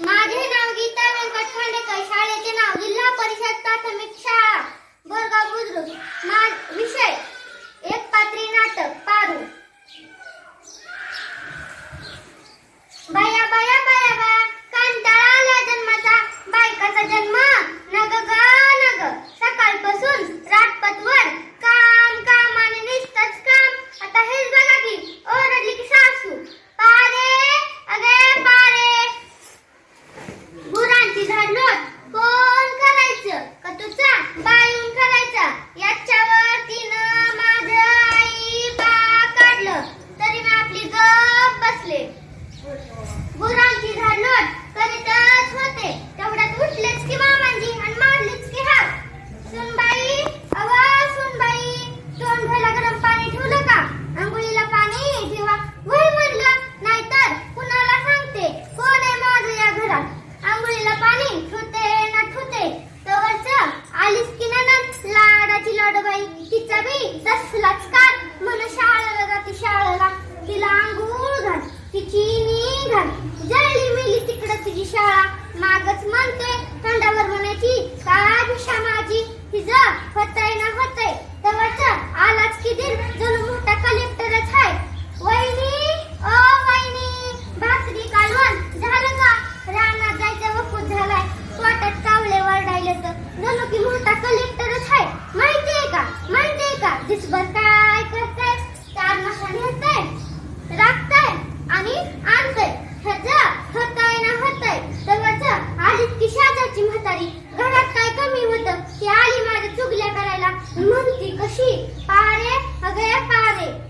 माझे नाव गीता व्यंकट खांडेकर. शाळेचे नाव जिल्हा परिषद प्राथमिक शाळा बोरगाव बुद्रुक. बी दसलाच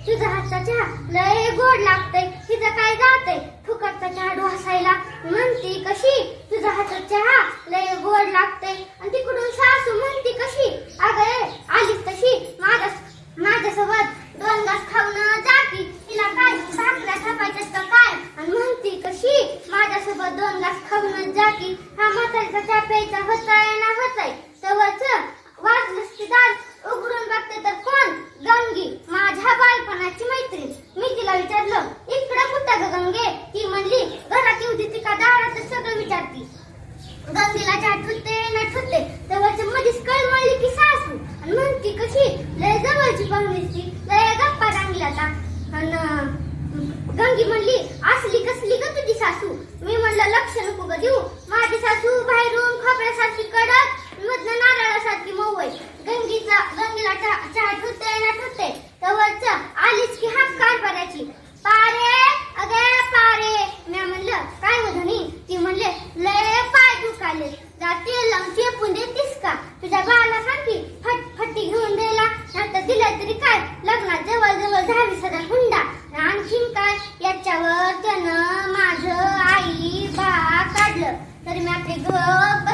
तुझा हातचा चहा लय गोड लागतंय. तिचं काय जातंय? फुकटचा चहा ढोसायला म्हणती कशी? तुझा हातचा चहा लय गोड लागतंय. आणि तिकडून सासू म्हणती कशी? अगं आलीस तशी? माझ्या माझ्यासोबत दोन घास खाऊन जाती तिला काय? भाकऱ्या थापायच्यात का काय? आणि म्हणती कशी? माझ्यासोबत दोन घास खाऊन जाती हा म्हातारीचा चहा प्यायचा होताय ना होताय. तेव्हाच वाजलंच की दार उघडून बघते तर कोण गंगी माझ्या बालपणाची मैत्रीण मी तिला विचारलं इकडं कुठं ग गंगे ती म्हणली घरात येऊ देते का दारातच सगळं विचारती गंगेला चहा ठुते ना ठुते तेव्हाच्या मध्येच कळमळली की सासू. आणि म्हणती कशी? लय जवळची पाहुणीच ती लय गप्पा चांगली आता आणि गंगी म्हणली असली कसली ग तुझी सासू? मी म्हणलं लक्ष नको ग देऊ. माझी सासू बाहेरून खोबऱ्यासारखी नाहीतर काय लग्नात जवळ जवळ झाली सदा हुंडा. आणखीन काय? याच्यावर त्यानं माझं आई बा काढलं. तरी मी आपले घर